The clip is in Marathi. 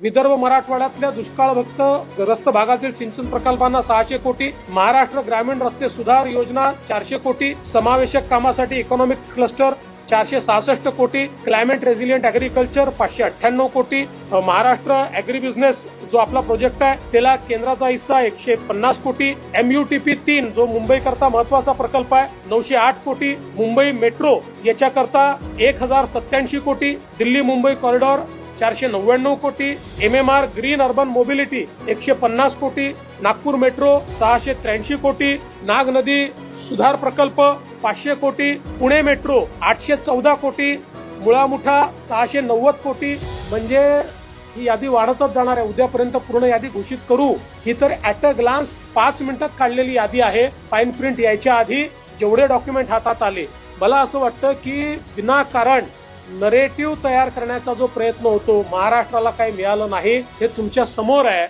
विदर्भ मराठवाड्यातल्या दुष्काळभक्त ग्रस्त भागातील सिंचन प्रकल्पांना सहाशे कोटी महाराष्ट्र ग्रामीण रस्ते सुधार योजना चारशे कोटी समावेशक कामासाठी इकॉनॉमिक क्लस्टर चारशे सहासष्ट कोटी क्लायमेट रेझिलियंट अॅग्रिकल्चर पाचशे अठ्ठ्याण्णव कोटी महाराष्ट्र अॅग्री बिझनेस जो आपला प्रोजेक्ट आहे त्याला केंद्राचा हिस्सा एकशे पन्नास कोटी एमयूटीपी तीन जो मुंबई करता महत्त्वाचा प्रकल्प आहे नऊशे आठ कोटी मुंबई मेट्रो याच्याकरता एक हजार सत्याऐंशी कोटी दिल्ली मुंबई कॉरिडॉर चारशे नव्याण्णव कोटी M M R green urban mobility एकशे पन्नास कोटी नागपूर मेट्रो सहाशे त्र्याऐंशी कोटी नाग नदी सुधार प्रकल्प पाचशे कोटी पुणे मेट्रो आठशे चौदा कोटी मुळामुठा सहाशे नव्वद कोटी. म्हणजे ही यादी वाढतच जाणार आहे. उद्यापर्यंत पूर्ण यादी घोषित करू. ही तर ऍट अ ग्लान्स पाच मिनिटात काढलेली यादी आहे. फाईन प्रिंट यायच्या आधी जेवढे डॉक्युमेंट हातात आले. मला असं वाटतं की विनाकारण नरेटिव्ह तयार करण्याचा जो प्रयत्न होतो महाराष्ट्राला काही मिळालं नाही हे तुमच्यासमोर आहे.